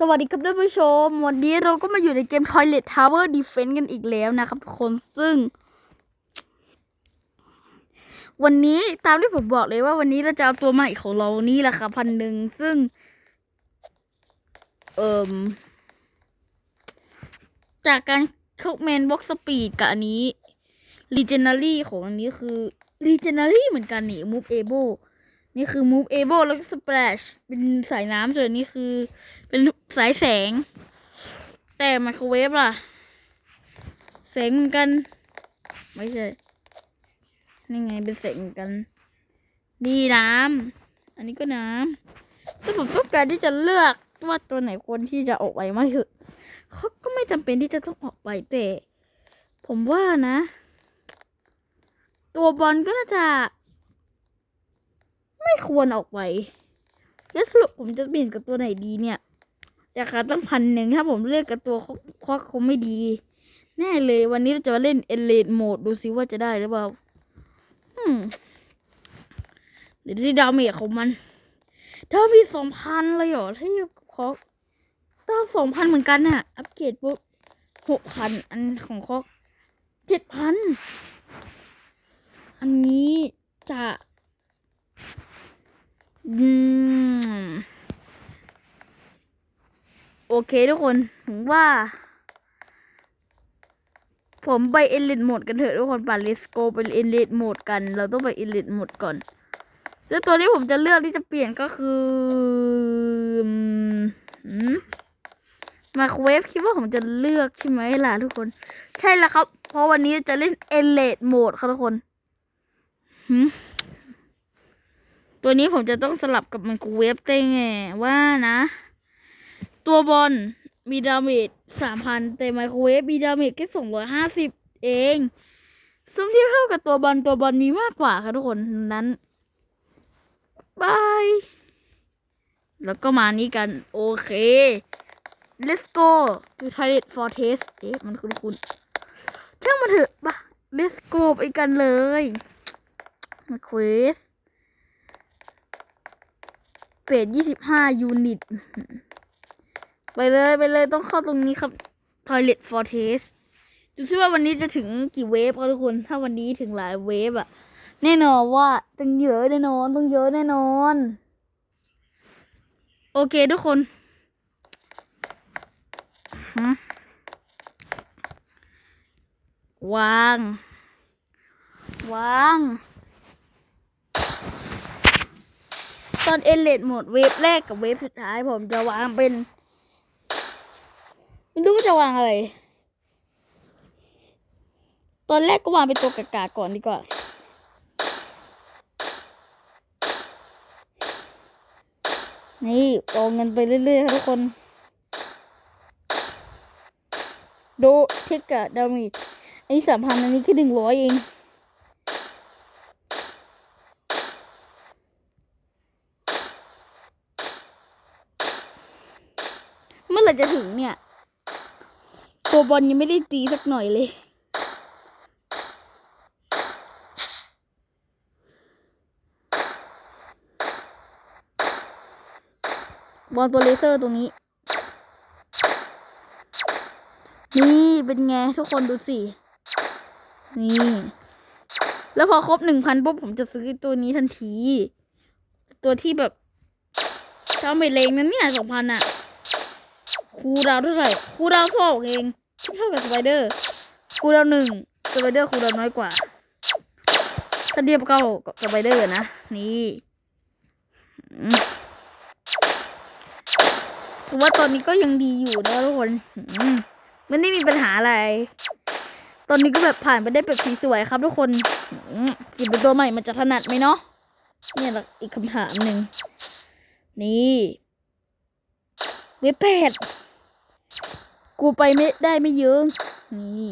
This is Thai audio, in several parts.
สวัสดีครับท่านผู้ชม วันนี้เราก็มาอยู่ในเกม Toilet Tower Defense กันอีกแล้วนะครับทุกคนซึ่ง วันนี้ตามที่ผมบอกเลยว่าวันนี้เราจะเอาตัวใหม่ของเรานี่แหละค่ะพันหนึ่งซึ่ง เอ่มจากการเข้าแมนบ็อกสปีดกับอันนี้ Legendary ของอันนี้คือ Legendary เหมือนกันนี่ Move Able นี่คือ Move Able แล้วก็ Splash เป็นสายน้ำส่วนนนี้คือ เป็นสายแสง แต่ไมโครเวฟล่ะ แสงเหมือนกัน ไม่ใช่นี่ไงเป็นแสงเหมือนกันนี่น้ำอันนี้ก็น้ำแต่ผมต้องการที่จะเลือกว่าตัวไหนควรที่จะออกไปมากที่สุดเขาก็ไม่จำเป็นที่จะต้องออกไปแต่ผมว่านะ ตัวบอลก็น่าจะ ไม่ควรออกไปแล้วสรุปผมจะเปลี่ยนกับตัวไหนดีเนี่ย ราคาตั้งพันหนึ่งถ้าผมเลือกกับตัวคควักคงไม่ดี แน่เลย วันนี้เราจะมาเล่นเอเลดโหมดดูซิว่าจะได้หรือเปล่าเดี๋ยวดูที่ดาเมจของมันดาเมจสองพันเลยเหรอถ้าเทียบกับคอกต้าสองพันเหมือนกันน่ะ อัปเกรดปุ๊บหกพันอันของคอกเจ็ดพันอันนี้จะ อืม โอเคทุกคนถึงว่า ผมไปเอลิทโหมดกันเถอะทุกคนป่ะเลสโกไปเอลิทโหมดกัน เราต้องไปเอลิทโหมดก่อน แล้วตัวที่ผมจะเลือกที่จะเปลี่ยนก็คือมาเวฟคิดว่าผมจะเลือกใช่ไหมล่ะทุกคน ใช่แล้วครับ เพราะวันนี้จะเล่นเอลิทโหมดครับทุกคนหืมตัวนี้ผมจะต้องสลับกับไมโครเวฟได้ไงว่านะ ตัวบอลมีดาเมจสามพันแต่ไมโครเวฟมีดาเมจแค่สองร้อยห้าสิบเอง ซึ่งที่เท่ากับตัวบอลตัวบอลมีมากกว่าค่ะทุกคนนั้นบายแล้วก็มานี้กัน โอเค let's go to Toilet Fortress เอ๊ะ มันคุณคุณช่างมาเถอะปะ let's go ไปกันเลยมาเควสเปดยี่สิบห้ายูนิต ไปเลยไปเลยต้องเข้าตรงนี้ครับ Toilet Fortress ดูซิว่าวันนี้จะถึงกี่เวฟครับทุกคน ถ้าวันนี้ถึงหลายเวฟอะแน่นอนว่าต้องเยอะแน่นอนต้องเยอะแน่นอน โอเคทุกคนวาง วาง ตอนเอเลดหมดเวฟแรกกับเวฟสุดท้ายผมจะวางเป็น จะวางอะไร ตอนแรกก็วางเป็นตัวกากาก่อนดีกว่า นี่โอาเงินไปเรื่อยๆครับทุกคน ดูเทคกกะดามิอันนี้สามพันอันนี้แค่หนึ่งร้อยเองเมื่อไรจะถึง ตัวบอลยังไม่ได้ตีสักหน่อยเลยบอลตัวเลเซอร์ตรงนี้ นี่เป็นไงทุกคนดูสิ นี่ แล้วพอครบหนึ่งพันปุ๊บผมจะซื้อตัวนี้ทันที ตัวที่แบบเจ้าไม่เลงนั้นเนี่ยสองพันอะคูดาวเท่าไหร่คูดาวสองเอง เท่ากับสไปเดอร์คูลดาวน์หนึ่งสไปเดอร์คูลดาวน์น้อยกว่า ถ้าเทียบเข้ากับสไปเดอร์นะ นี่ผมว่าตอนนี้ก็ยังดีอยู่นะทุกคนมันไม่มีปัญหาอะไร ตอนนี้ก็แบบผ่านไปได้แบบสีสวยครับทุกคนกินเป็นตัวใหม่มันจะถนัดไหมเนาะเนี่ยอีกคำถามหนึ่งนี่ เว็บแปด กูไปไม่ได้ไม่เยอะนี่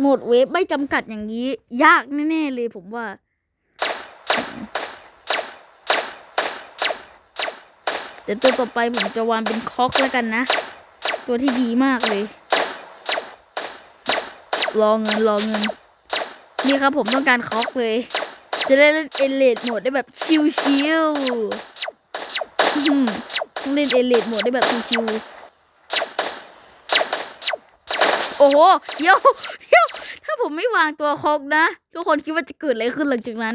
หมดเว็บไม่จำกัดอย่างนี้ ยากแน่ ๆ เลยผมว่า แต่ตัวต่อไปผมจะวางเป็นคอกแล้วกันนะ ตัวที่ดีมากเลย รอเงินรอเงิน นี่ครับผมต้องการคอกเลย จะได้เล่นเอเลดโหมดได้แบบชิวๆ ต้องเล่นเอเลดโหมดได้แบบชิวๆโอ้โหเดี๋ยวเดี๋ยวถ้าผมไม่วางตัวคอกนะ ทุกคนคิดว่าจะเกิดอะไรขึ้นหลังจากนั้น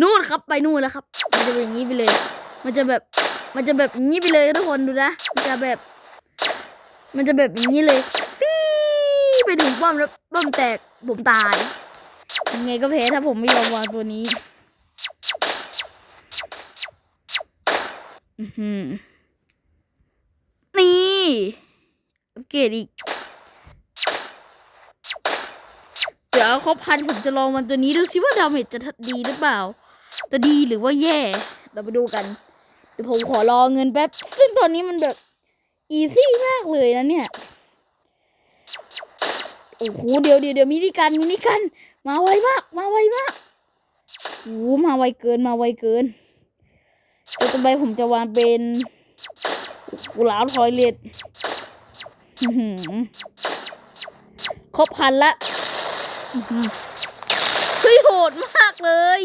นู่นครับไปนู่นแล้วครับ มันจะเป็นอย่างนี้ไปเลย มันจะแบบ มันจะแบบอย่างนี้ไปเลยทุกคนดูนะมันจะแบบ มันจะแบบอย่างนี้เลยฟีไปถึงป้อมแล้วป้อมแตกผมตายยังไงก็แพ้ถ้าผมไม่ยอมวางตัวนี้ นี่อัปเกรดอีก เดี๋ยวครบพันผมจะลองมันตัวนี้ดูซิว่าดาเมจจะดีหรือเปล่า จะดีหรือว่าแย่ เราไปดูกัน เดี๋ยวผมขอรอเงินแป๊บ ซึ่งตอนนี้มันแบบอีซี่มากเลยนะเนี่ย โอ้โห เดี๋ยวเดี๋ยวเดี๋ยวมินิกันมินิกัน มาไวมาก มาไวมากโอ้มาไวเกิน มาไวเกิน ตัวต่อไปผมจะวางเป็นกุหลาบทอยเล็ตครบพันละอื้อหือเฮ้ยโหดมากเลย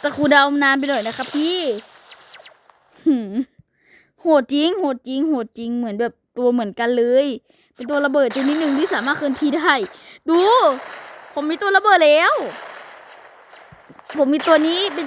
แต่ครูดาวนานไปหน่อยนะครับพี่หืมโหดจริง โหดจริง โหดจริง เหมือนแบบตัวเหมือนกันเลย เป็นตัวระเบิดชนิดหนึ่งที่สามารถเคลื่อนที่ได้ ดู ผมมีตัวระเบิดแล้ว ผมมีตัวนี้เป็น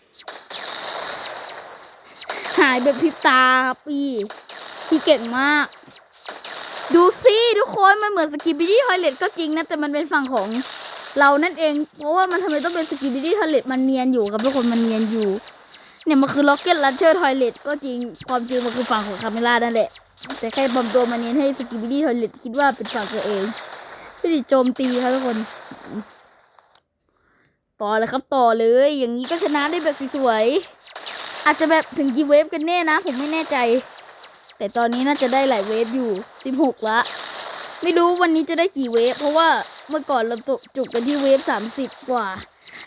หายแบบพริบตาครับพี่พี่เก่งมาก ดูสิทุกคนมันเหมือนสกิบิดี้ทอยเลตก็จริงนะแต่มันเป็นฝั่งของเรานั่นเอง เพราะว่ามันทำไมต้องเป็นสกิบิดี้ทอยเลตมันเนียนอยู่ครับทุกคนมันเนียนอยู่ เนี่ยมันคือล็อกเก็ตลันเชอร์ทอยเลตก็จริงความจริงมันคือฝั่งของคาเมล่านั่นแหละ แต่แค่ปลอมตัวมาเนียนให้สกิบิดี้ทอยเลตคิดว่าเป็นฝั่งตัวเองไม่ได้โจมตีครับทุกคนต่อเลยครับต่อเลย อย่างนี้ก็ชนะได้แบบสวยๆ อาจจะแบบถึงกี่เวฟกันแน่นะ ผมไม่แน่ใจ แต่ตอนนี้น่าจะได้หลายเวฟอยู่สิบหกละ ไม่รู้วันนี้จะได้กี่เวฟเพราะว่าเมื่อก่อนเราตกจุกกันที่เวฟสามสิบกว่า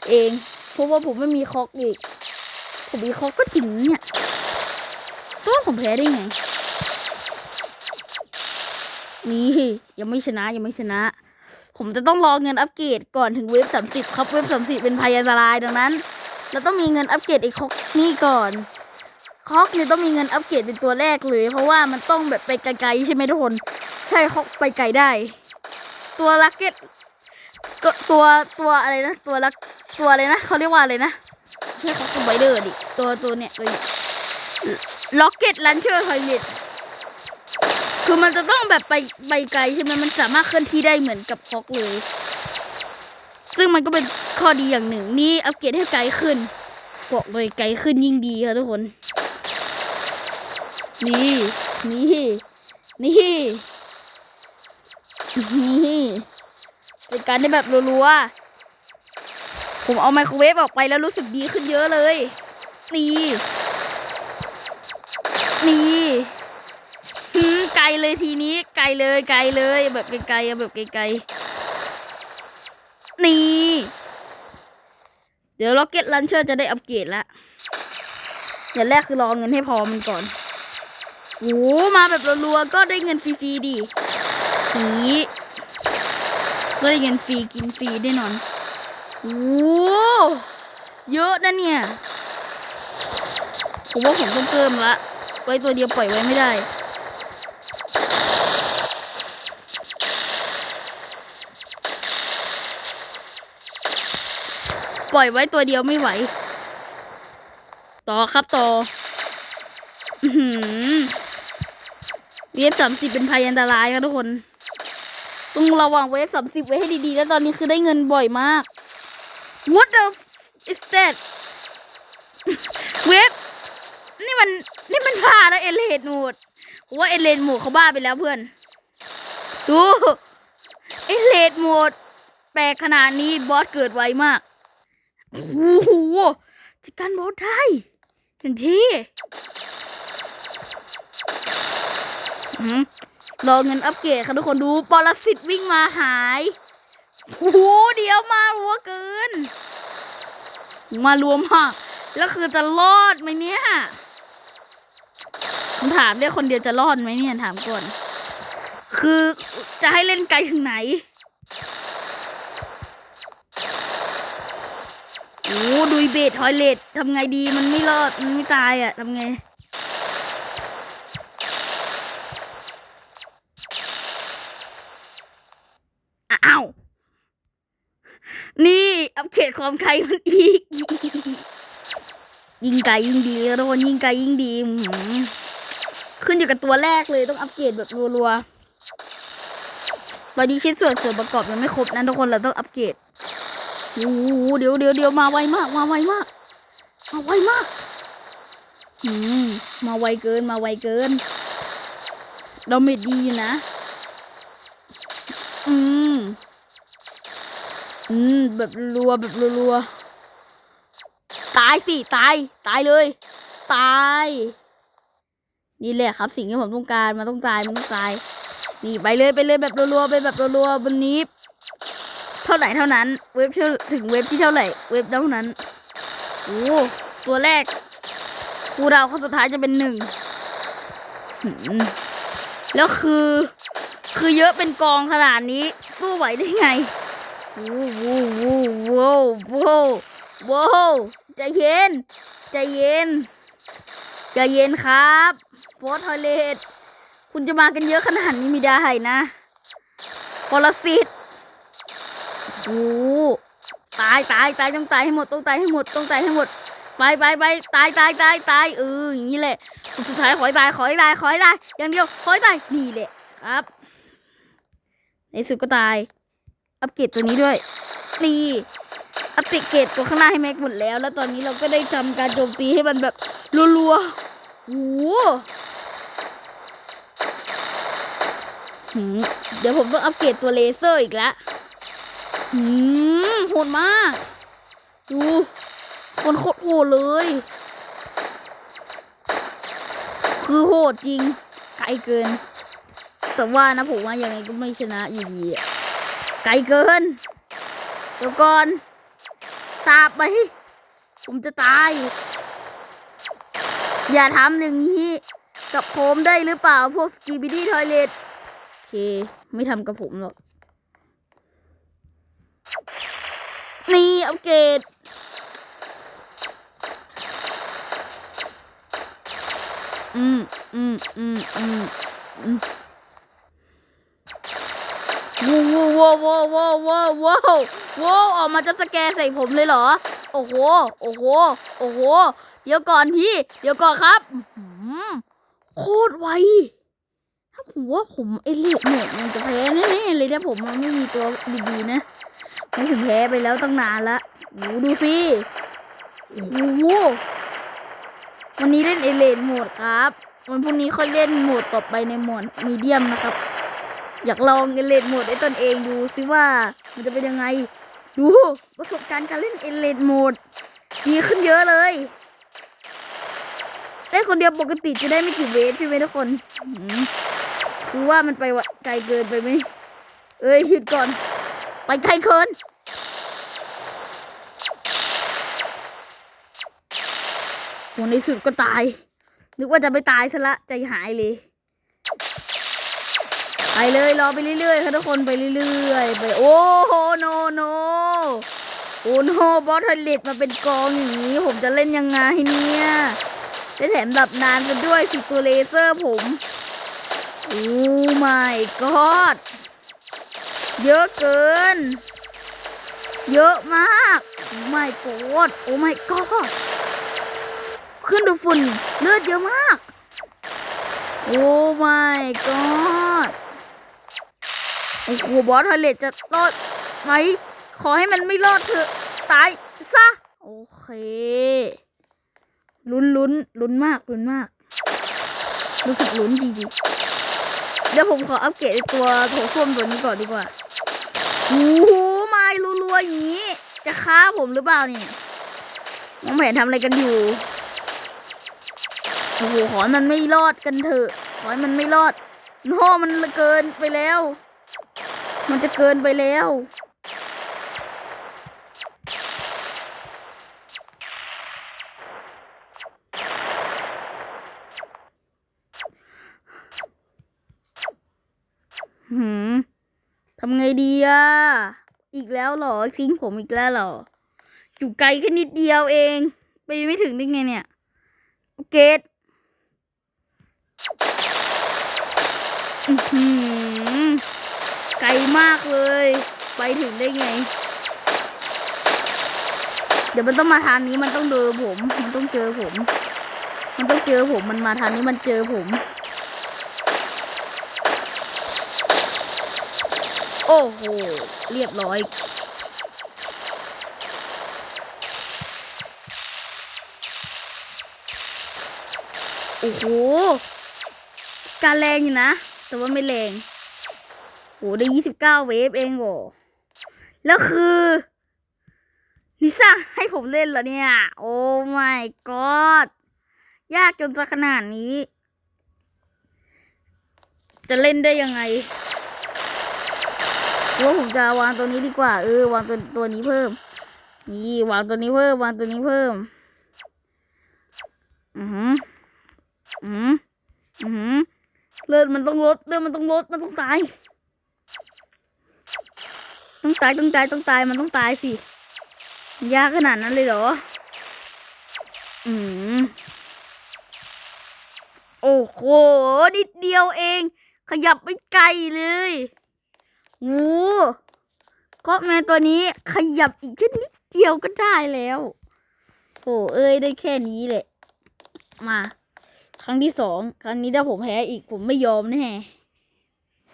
เอง เพราะว่าผมไม่มีคอกอีก ผมมีคอกก็จริงเนี่ยตัวผมแพ้ได้ไง นี่ยังไม่ชนะยังไม่ชนะ ผมจะต้องรอเงินอัปเกรดก่อนถึงเวฟสามสิบครับเวฟสามสิบเป็นภัยอันตรายดังนั้น เราต้องมีเงินอัปเกรดไอ้คอกนี่ก่อนคอกเนี่ยต้องมีเงินอัปเกรดเป็นตัวแรกเลย เพราะว่ามันต้องแบบไปไกลๆใช่ไหมทุกคน ใช่คอกไปไกลได้ ตัวลักเก็ตก็ตัวตัวอะไรนะ ตัวลักตัวอะไรนะเขาเรียกว่าอะไรนะใช่คอกสไปเดอร์ดิตัวตัวเนี่ยตัวล็อกเก็ตลันเชอร์ไทเลตคือมันจะต้องแบบไปไปไกลใช่ไหมมันสามารถเคลื่อนที่ได้เหมือนกับคอกเลย ซึ่งมันก็เป็นข้อดีอย่างหนึ่ง นี่อัปเกรดให้ไกลขึ้นบอกเลยไกลขึ้นยิ่งดีค่ะทุกคน นี่ นี่ นี่ นี่เป็นการได้แบบรัวๆ ผมเอาไมโครเวฟออกไปแล้วรู้สึกดีขึ้นเยอะเลย นี่ นี่ไกลเลยทีนี้ไกลเลยไกลเลยแบบไกลๆแบบไกลๆ นี่ เดี๋ยวล็อกเก็ตลันเชอร์จะได้อัปเกรดแล้วอย่างแรกคือรอเงินให้พอมันก่อนโอ้มาแบบรัวๆก็ได้เงินฟรีๆดินี้ก็ได้เงินฟรีกินฟรีแน่นอนโอ้เยอะนะเนี่ย ผมว่าผมต้องเพิ่มละ ไว้ตัวเดียวปล่อยไว้ไม่ได้ ปล่อยไว้ตัวเดียวไม่ไหว ต่อครับต่ออือหือเวฟสามสิบเป็นภัยอันตรายครับทุกคนต้องระวังเวฟสามสิบไว้ให้ดีๆ แล้วตอนนี้คือได้เงินบ่อยมาก What the f- is that เวฟนี่มันนี่มันผ่าแล้วเอเลดหมดว่าเอเลดหมดเขาบ้าไปแล้วเพื่อน ดู เอเลดหมดแปลกขนาดนี้บอสเกิดไวมาก โอ้โหจัดการบอสได้อย่างที่รอเงินอัปเกรดค่ะทุกคนดูปรสิตวิ่งมาหายโอ้โหเดี๋ยวมารัวเกิน มารวมอะแล้วคือจะรอดไหมเนี่ยผมถามได้คนเดียวจะรอดไหมเนี่ยถามก่อน คือจะให้เล่นไกลถึงไหน อ้ดูเบททอยเลททำไงดีมันไม่รอด มันไม่ตายอะทำไง อ้าว นี่อัปเกรดความไกลมันอีก ยิงไกลยิงดีทุกคนยิงไกลยิงดี ขึ้นอยู่กับตัวแรกเลยต้องอัปเกรดแบบรัวๆตอนนี้ชิ้นส่วนส่วนประกอบยังไม่ครบนะทุกคนเราต้องอัปเกรด โอ้โหเดี๋ยวเดี๋ยวเดี๋ยวมาไวมากมาไวมากมาไวมากอืมมาไวเกินมาไวเกินเราเม็ดดีอยู่นะ อืมอืมแบบรัวแบบรัวตายสิตาย ตายเลย ตาย นี่แหละครับสิ่งที่ผมต้องการมันต้องตายมันต้องตายนี่ไปเลยไปเลยแบบรัวๆไปแบบรัวๆบนนี้ เท่าไหร่เท่านั้น เว็บเท่าถึงเว็บที่เท่าไหร่ เว็บเท่านั้นโอ้ตัวแรกกูดาวคนสุดท้ายจะเป็นหนึ่งแล้วคือ คือเยอะเป็นกองขนาดนี้ สู้ไหวได้ไงโว้วโว้วโว้วโว้วโว้ใจเย็น ใจเย็น ใจเย็นครับโฟร์ทอยเลตคุณจะมากันเยอะขนาดนี้ไม่ได้นะปรสิต โอ้ตายตายตายต้องตายให้หมดต้องตายให้หมดต้องตายให้หมด ไปไปไปตายตายตายตายเอออย่างนี้แหละสุดท้ายขอให้ตายขอให้ตายขอให้ตายอย่างเดียวขอให้ตายนี่แหละครับ ในสุดก็ตาย อัปเกรดตัวนี้ด้วยนี่อัปเกรดตัวข้างหน้าให้แม็กหมดแล้ว แล้วตอนนี้เราก็ได้ทำการโจมตีให้มันแบบรัวๆโอ้โหเดี๋ยวผมต้องอัปเกรดตัวเลเซอร์อีกแล้ว หืมโหดมาก ดูคนโคตรโหดเลย คือโหดจริง ไกลเกิน แต่ว่านะผมว่ายังไงก็ไม่ชนะอยู่ดีไกลเกินเดี๋ยวก่อนทราบไหมผมจะตาย อย่าทำอย่างนี้ กับผมได้หรือเปล่าพวกสกีบิดี้ทอยเลตโอเค ไม่ทำกับผมหรอก นี่อัปเกรดอืมอืมอืมอืมอืมว้าวว้าวว้าวว้าวว้าวว้าวว้าวออกมาจะสแกนใส่ผมเลยเหรอ โอ้โห โอ้โห โอ้โห เดี๋ยวก่อนพี่ เดี๋ยวก่อนครับโคตรไวถ้าผมว่าผมเอเลียดเนี่ยมันจะแพ้แน่ๆเลยนี่ยผมมันไม่มีตัวดีๆนะ ไม่ถึงแพ้ไปแล้วตั้งนานละโอ้ดูสิโอ้โหวันนี้เล่นเอเลนโหมดครับ วันพรุ่งนี้ค่อยเล่นโหมดต่อไปในโหมดมีเดียมนะครับ อยากลองเอเลนโหมดด้วยตนเองดูซิว่ามันจะเป็นยังไง ดูประสบการณ์การเล่นเอเลนโหมดดีขึ้นเยอะเลยเล่นคนเดียวปกติจะได้ไม่กี่เวฟใช่ไหมทุกคน คือว่ามันไปไกลเกินไปไหมเอ้ยหยุดก่อน ไปไกลเกินโหในสุดก็ตาย นึกว่าจะไม่ตายซะละใจหายเลย ไปเลยรอไปเรื่อยๆค่ะทุกคนไปเรื่อยๆไปโอ้โหโนโนโอ้โนบอสทอยเลตมาเป็นกองอย่างนี้ ผมจะเล่นยังไงเนี่ยได้แถมดับนานกันด้วยสิตัวเลเซอร์ผม โอ้ my god เยอะเกิน เยอะมากโอ้ my god โอ้ my god ขึ้นดูฝุ่นเลือดเยอะมาก โอ้ my god โอ้โหบอสทอยเลจะรอดไหมขอให้มันไม่รอดเถอะตายซะโอเคลุ้นลุ้นลุ้นมากลุ้นมากรู้สึกลุ้นจริงๆเดี๋ยวผมขออัปเกรดตัวโถส้วมตัวนี้ก่อนดีกว่า โอ้โหไม่รัวๆอย่างนี้ จะฆ่าผมหรือเปล่าเนี่ยน้องแผนทำอะไรกันอยู่โอ้โหขอมันไม่รอดกันเถอะขอให้มันไม่รอดโน่มันเกินไปแล้ว มันจะเกินไปแล้ว ทำไงดีอะ อีกแล้วหรอทิ้งผมอีกแล้วหรอ อยู่ไกลแค่นิดเดียวเอง ไปไม่ถึงได้ไงเนี่ยเกตอื้อหือไกลมากเลย ไปถึงได้ไง เดี๋ยวมันต้องมาทางนี้มันต้องเจอผม มันต้องเจอผม มันต้องเจอผมมันมาทางนี้มันเจอผม โอ้โห เรียบร้อย โอ้โห การแรงอยู่นะ แต่ว่าไม่แรงโหได้ยี่สิบเก้าเวฟเองโหแล้วคือ นิซ่าให้ผมเล่นเหรอเนี่ย โอ้ my god ยากจนจะขนาดนี้ จะเล่นได้ยังไง ว่าผมจะวางตัวนี้ดีกว่า เออ วางตัวตัวนี้เพิ่ม นี่วางตัวนี้เพิ่ม วางตัวนี้เพิ่ม อือหืออือหืออือหือเลือดมันต้องลดเลือดมันต้องลดมันต้องตาย ต้องตายต้องตายต้องตายมันต้องตายสิยากขนาดนั้นเลยเหรอ อืมโอ้โหนิดเดียวเอง ขยับไม่ไกลเลย โอ้ก็แมวตัวนี้ขยับอีกแค่นิดเดียวก็ได้แล้วโอ้เอ้ยได้แค่นี้แหละ มา ครั้งที่สองครั้งนี้ถ้าผมแพ้อีกผมไม่ยอมแน่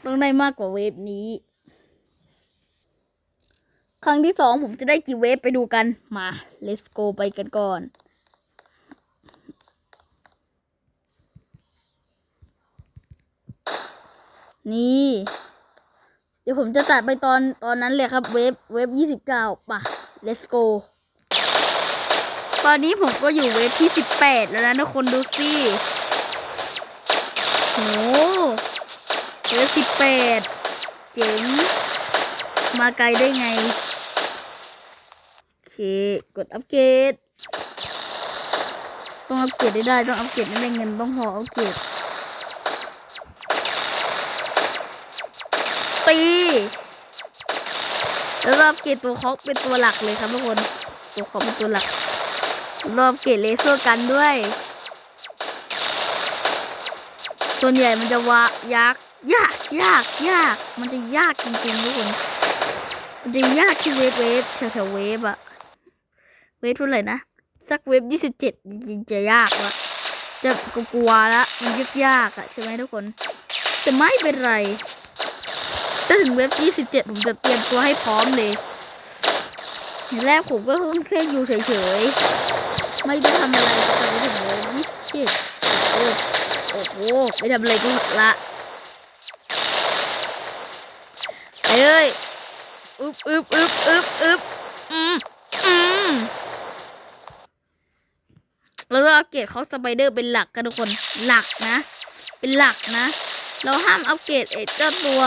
ต้องได้มากกว่าเวฟนี้ ครั้งที่สองผมจะได้กี่เวฟไปดูกัน มา let's go ไปกันก่อน นี่ ดี๋ยวผมจะตัดไปตอนตอนนั้นเลยครับ เวฟเวฟยี่สิบเก้าป่ะ let's go ตอนนี้ผมก็อยู่เวฟที่สิบแปดแล้วนะทุกคนดูสิโหเวฟสิบแปดเจ๋ง มาไกลได้ไง โอเค กดอัปเกรด ต้องอัปเกรดได้ได้ ต้องอัปเกรดไม่ได้เงินต้องพออัปเกรด ตีแล้วรอบเกตตัวคอกเป็นตัวหลักเลยครับทุกคนตัวคอกเป็นตัวหลัก รอบเกตเลเซอร์กันด้วย ส่วนใหญ่มันจะวายากยากยากยาก มันจะยากจริงๆทุกคน มันจะยากที่เวฟเวฟแถวแถวๆเวฟอะเวฟเท่าไหร่นะสักเวฟยี่สิบเจ็ดจริงๆจะยากละจะกลัวๆละมันยากยากอะใช่ไหมทุกคน แต่ไม่เป็นไร ถ้าถึงเว็บยี่สิบเจ็ดผมจะเตรียมตัวให้พร้อมเลยอย่างแรกผมก็แค่อยู่เฉยๆ ไม่ได้ทำอะไรไปถึงเว็บยี่สิบเจ็ดโอ้โอ้โหไม่ทำอะไรก็ละไปเลยอึบอึบอึบอึบอึบอืมอืมแล้วก็อัปเกรดเขาสไปเดอร์เป็นหลักกันทุกคนหลักนะ เป็นหลักนะ เราห้ามอัปเกรดไอ้เจ้าตัว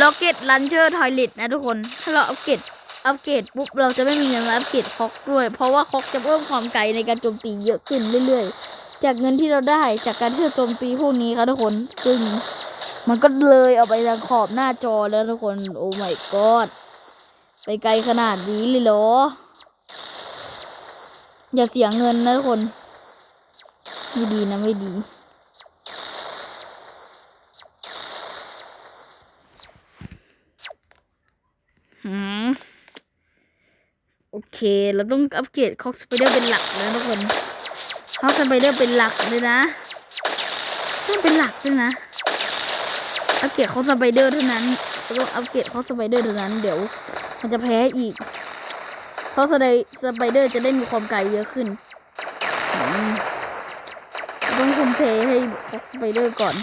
ล็อกเก็ตลันเชอร์ทอยเลตนะทุกคน ถ้าเราอัปเกรดอัปเกรดปุ๊บเราจะไม่มีเงินมาอัปเกรดคอกด้วย เพราะว่าคอกจะเพิ่มความไกลในการโจมตีเยอะขึ้นเรื่อยๆ จากเงินที่เราได้จากการที่เราโจมตีพวกนี้ครับทุกคนซึ่งมันก็เลยเอาไปทางขอบหน้าจอแล้วทุกคน โอ้ my god ไปไกลขนาดนี้เลยเหรอ อย่าเสียเงินนะทุกคน ไม่ดีนะไม่ดี โอเค เราต้องอัปเกรดคอกสไปเดอร์เป็นหลักแล้วทุกคนคอกสไปเดอร์เป็นหลักเลยนะต้องเป็นหลักด้วยนะ อัปเกรดคอกสไปเดอร์เท่านั้นต้องอัปเกรดคอกสไปเดอร์เท่านั้น เดี๋ยว มันจะแพ้อีกคอกสไปเดอร์จะได้มีความไกลเยอะขึ้น ต้องคุมเพให้คอกสไปเดอร์ก่อน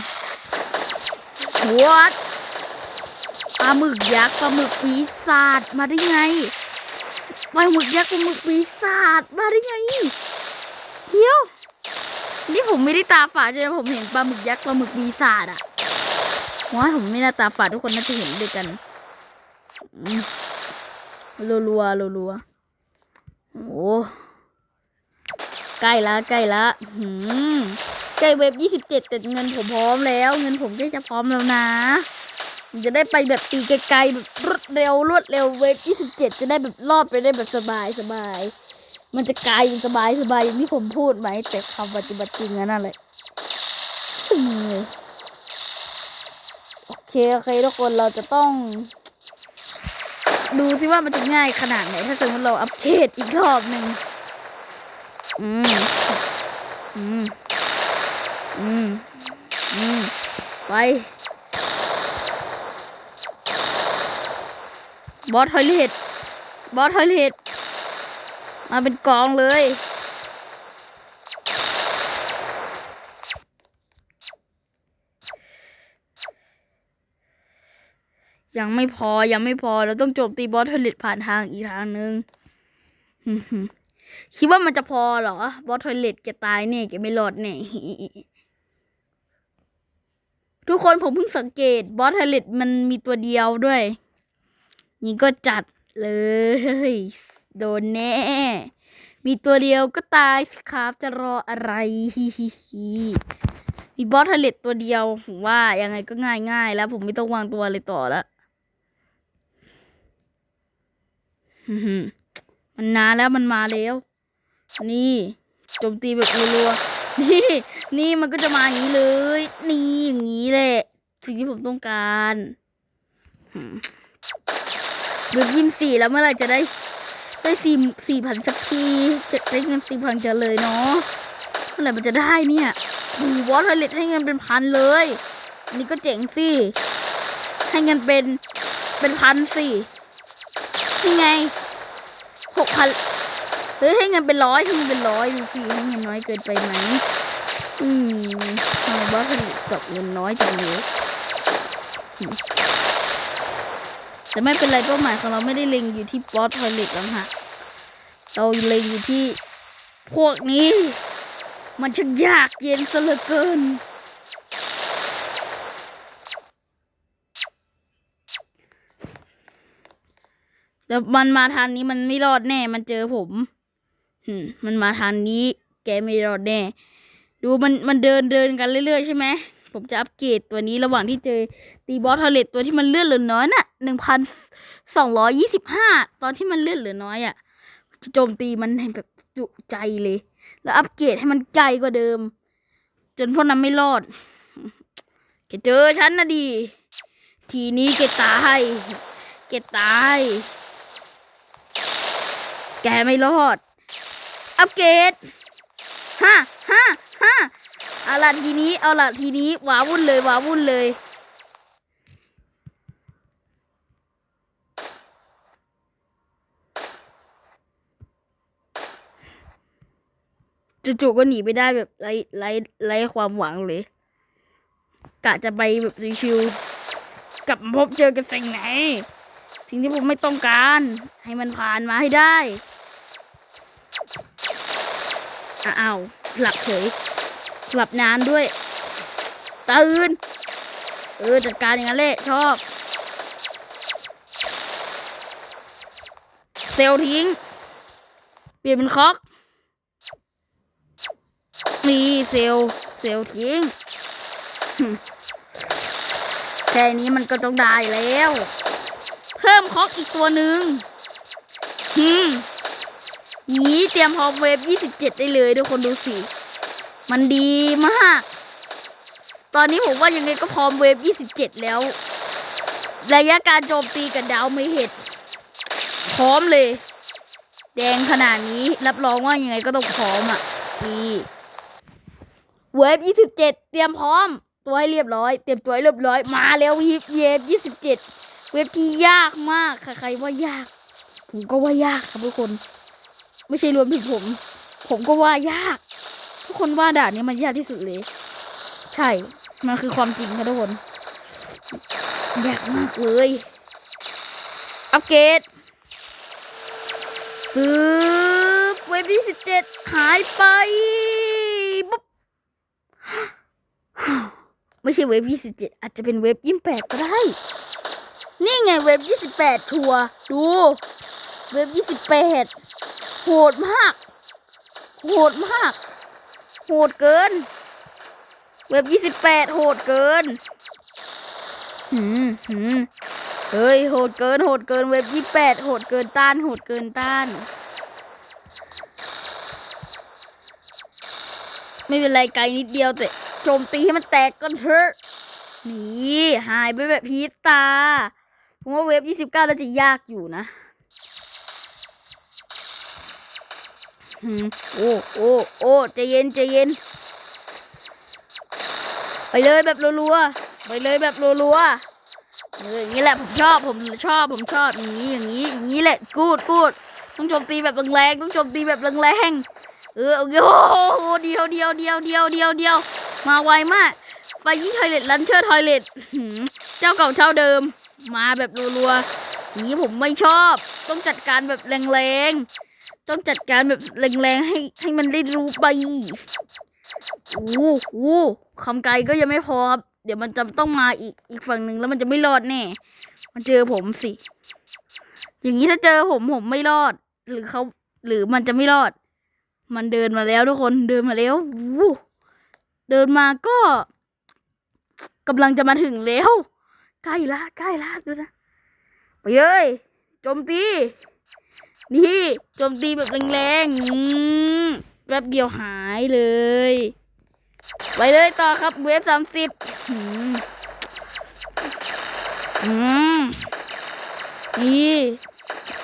What ปลาหมึกยักษ์ปลาหมึกปีศาจมาได้ไงปลาหมึกยักษ์ปลาหมึกปีศาจมาได้ไงเที่ยว นี่ผมไม่ได้ตาฝาดใช่ไหมผมเห็นปลาหมึกยักษ์ปลาหมึกปีศาจอะว่าผมไม่น่าตาฝาดทุกคนน่าจะเห็นด้วยกันรัวรัวรัวรัวๆโอ้ใกล้ละใกล้ละหืมใกล้เว็บยี่สิบเจ็ดแต่เงินผมพร้อมแล้ว เงินผมใกล้จะพร้อมแล้วนะ ผมจะได้ไปแบบตีไกลๆแบบรวดเร็วรวดเร็วเว็บยี่สิบเจ็ดจะได้แบบรอดไปได้แบบสบายสบาย มันจะกลายเป็นสบายสบายอย่างที่ผมพูดไหมแต่คำปฏิบัติจริงนั่นแหละโอเคโอเคทุกคนเราจะต้องดูซิว่ามันจะง่ายขนาดไหน ถ้าสมมติเราอัปเกรดอีกรอบหนึ่งอืม อืม อืม อืม ไป บอสทอยเลตบอสทอยเลตมาเป็นกองเลยยังไม่พอยังไม่พอเราต้องโจมตีบอสทอเลตผ่านทางอีกทางหนึ่งคิดว่ามันจะพอเหรอ บอสทอเลตแกตายเนี่ยแกไม่รอดแน่ทุกคนผมเพิ่งสังเกตบอสทอเลตมันมีตัวเดียวด้วย นี่ก็จัดเลย โดนแน่ มีตัวเดียวก็ตายสิครับ จะรออะไรมีบอสทอยเลตตัวเดียว ผมว่ายังไงก็ง่ายง่ายแล้ว ผมไม่ต้องวางตัวอะไรต่อแล้วมันนานแล้วมันมาแล้ว นี่โจมตีแบบรัวๆนี่ นี่มันก็จะมาอย่างนี้เลย นี่อย่างนี้แหละ สิ่งที่ผมต้องการ ดือนยี่สิบสี่แล้วเมื่อไรจะได้ได้สี่สี่พันสักทีจะได้เงินสี่พันจะเลยเนาะเมื่อไหร่มันจะได้เนี่ยโอ้โหวอลเลตให้เงินเป็นพันเลยอันนี้ก็เจ๋งสิให้เงินเป็นเป็นพันสินี่ไงหกพันเฮ้ยให้เงินเป็นร้อยให้เงินเป็นร้อยดูสิให้เงินน้อยเกินไปไหมอืมทำไมบอสผลิตกับเงินน้อยจังเลยอืม แต่ไม่เป็นไรเป้าหมายของเราไม่ได้เล็งอยู่ที่บอสทอยเล็ตแล้วฮะเราเล็งอยู่ที่พวกนี้ มันช่างยากเย็นซะเหลือเกินแต่มันมาทางนี้มันไม่รอดแน่ มันเจอผมอืมมันมาทางนี้ แกไม่รอดแน่ ดูมันมันเดินเดินกันเรื่อยๆใช่ไหม ผมจะอัปเกรดตัวนี้ระหว่างที่เจอตีบอสทอเลตตัวที่มันเลือนเหลือน้อยน่ะหนึ่งพันสองร้อยยี่สิบห้าตอนที่มันเลือนเหลือน้อยอะจะโจมตีมันให้แบบจุใจเลย แล้วอัปเกรดให้มันไกลกว่าเดิม จนพวกนั้นไม่รอดแกเจอฉันนะดี ทีนี้แกตายแกตาย แกไม่รอด อัปเกรดฮ่าฮ่าฮ่า เอาละทีนี้เอาละทีนี้ว้าวุ่นเลยว้าวุ่นเลยจู่ๆก็หนีไปได้แบบไร้ไร้ไร้ความหวังเลยกะจะไปแบบชิวๆกลับมาพบเจอกันสิ่งไหน สิ่งที่ผมไม่ต้องการ ให้มันผ่านมาให้ได้อ้าวหลับเฉย หลับนานด้วย ตื่น เออ จัดการอย่างนั้นแหละชอบ เซลทิ้ง เปลี่ยนเป็นคอกนี่เซลเซลทิ้งแค่นี้มันก็ต้องได้แล้ว เพิ่มคอกอีกตัวหนึ่งหืมนี้เตรียมพร้อมเวฟ 27 ได้เลยทุกคนดูสิ มันดีมาก ตอนนี้ผมว่ายังไงก็พร้อมเวฟ 27 แล้ว ระยะการโจมตีกับดาวไม่เห็ดพร้อมเลย แดงขนาดนี้รับรองว่ายังไงก็ต้องพร้อมอะนี่เวฟ 27 เตรียมพร้อม ตัวให้เรียบร้อย เตรียมตัวให้เรียบร้อย มาแล้วเวฟ27 เวฟที่ยากมากใครว่ายาก ผมก็ว่ายากครับทุกคน ไม่ใช่รวมถึงผม ผมก็ว่ายาก ทุกคนว่าด่านนี้มันยากที่สุดเลย ใช่ มันคือความจริงค่ะทุกคนยากมากเลย อัปเกรดเกฮึบเว็บที่สิบเจ็ดหายไปปุ๊บไม่ใช่เว็บยี่สิบเจ็ดอาจจะเป็นเว็บยี่สิบแปดก็ได้ นี่ไงเว็บยี่สิบแปดทัวร์ดู เว็บยี่สิบแปดโหดมาก โหดมาก โหดเกิน เว็บยี่สิบแปดโหดเกินหืมหืมเฮ้ยโหดเกินโหดเกินเว็บยี่แปดโหดเกินต้านโหดเกินต้าน ไม่เป็นไรไกลนิดเดียวแต่โจมตีให้มันแตกก่อนเถอะนี่หายไปแบบพริบตาผมว่าเว็บยี่สิบเก้าน่าจะยากอยู่นะ โอ้โอ้โอ้ใจเย็นใจเย็น ไปเลยแบบรัวๆไปเลยแบบรัวๆเอออย่างนี้แหละผมชอบผมชอบผมชอบอย่างนี้อย่างนี้อย่างนี้แหละกูดกูดต้องโจมตีแบบแรงๆต้องโจมตีแบบแรงๆเออโอ้โหเดียวเดียวเดียวเดียวเดียวเดียวมาไวมากไฟยิ่งทอยเล็ตลันเชอร์ทอยเล็ตเจ้าเก่าเจ้าเดิม มาแบบรัวๆอย่างนี้ผมไม่ชอบ ต้องจัดการแบบแรงๆ ต้องจัดการแบบแรงๆให้ให้มันได้รู้ไปอู้อู้คำไกลก็ยังไม่พอครับ เดี๋ยวมันจะต้องมาอีกอีกฝั่งหนึ่งแล้วมันจะไม่รอดแน่ มันเจอผมสิ อย่างนี้ถ้าเจอผมผมไม่รอด หรือเขาหรือมันจะไม่รอด มันเดินมาแล้วทุกคนเดินมาแล้วอู้เดินมาก็กำลังจะมาถึงแล้ว ใกล้ละใกล้ละดูนะ ไปเลยโจมตี นี่โจมตีแบบแรงๆแป๊บเดียวหายเลย ไปเลยต่อครับเวฟสามสิบนี่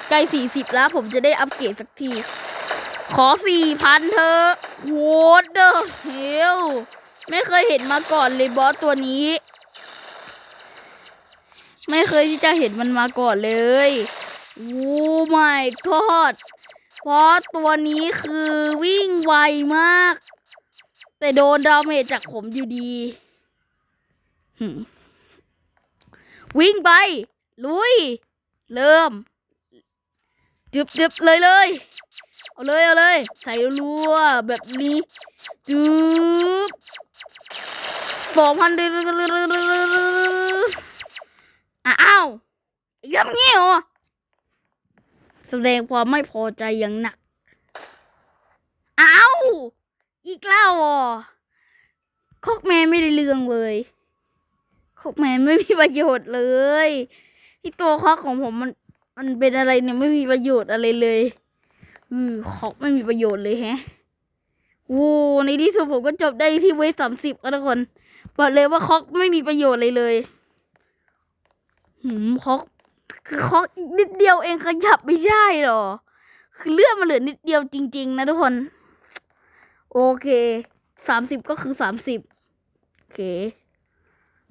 ใกล้สี่สิบแล้วผมจะได้อัปเกรดสักที ขอสี่พันเธอะโหดเด้อเฮลไม่เคยเห็นมาก่อนเลยบอสตัวนี้ ไม่เคยที่จะเห็นมันมาก่อนเลย โอ้ my god เพราะตัวนี้คือวิ่งไวมาก แต่โดนดาเมจจากผมอยู่ดี วิ่งไป ลุย เริ่มจึบจึบเลยเลย เอาเลย เอาเลย ใส่รัวแบบนี้จึบสองพันอ้าวอีกแล้วเงี้ยเหรอ แสดงความไม่พอใจอย่างหนัก เอ้า อีกแล้วอะคอกแมนไม่ได้เรื่องเลยคอกแมนไม่มีประโยชน์เลยที่ตัวคอกของผมมัน มันเป็นอะไรเนี่ยไม่มีประโยชน์อะไรเลย อือคอกไม่มีประโยชน์เลยแฮะโอ้ในที่สุดผมก็จบได้ที่เวฟสามสิบก็ทุกคนบอกเลยว่าคอกไม่มีประโยชน์เลยเลยหืมคอก คือคอกอีกนิดเดียวเองขยับไม่ได้หรอ คือเลือดมันเหลือนิดเดียวจริง ๆ นะทุกคน โอเคสามสิบก็คือสามสิบโอเค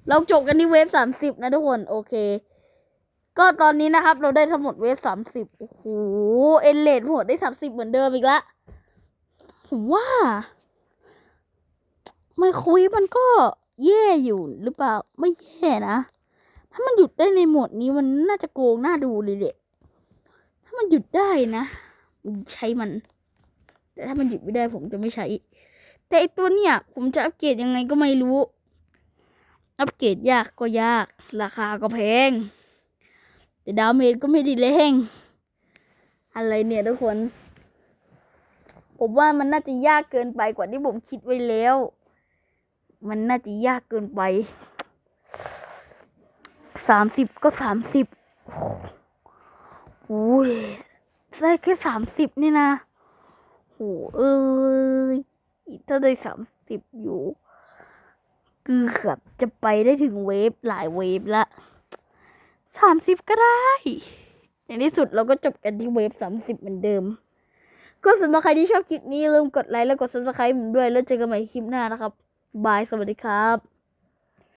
เราจบกันที่เวฟสามสิบนะทุกคน โอเค ก็ตอนนี้นะครับ เราได้ทั้งหมดเวฟสามสิบโอ้โหเอ็นเลดหมดได้สามสิบเหมือนเดิมอีกละผมว่าไม่คุยมันก็แย่อยู่หรือเปล่า ไม่แย่นะ ถ้ามันหยุดได้ในโหมดนี้มันน่าจะโกงน่าดูเลยแหละถ้ามันหยุดได้นะใช้มัน แต่ถ้ามันหยุดไม่ได้ผมจะไม่ใช้ แต่ไอตัวเนี่ย ผมจะอัปเกรดยังไงก็ไม่รู้ อัปเกรดยากก็ยาก ราคาก็แพง แต่ดาเมจก็ไม่ด้แรงอะไรเนี่ยทุกคน ผมว่ามันน่าจะยากเกินไปกว่าที่ผมคิดไว้แล้ว มันน่าจะยากเกินไป สามสิบก็สามสิบโอ้ยได้แค่สามสิบนี่นะโหเอ้ยถ้าได้สามสิบอยู่ คือเกือบจะไปได้ถึงเวฟหลายเวฟละสามสิบก็ได้ ในที่สุดเราก็จบกันที่เวฟสามสิบเหมือนเดิม ก็สำหรับใครที่ชอบคลิปนี้ลืมกดไลค์และกด subscribe ผมด้วย แล้วเจอกันใหม่คลิปหน้านะครับ บาย สวัสดีครับ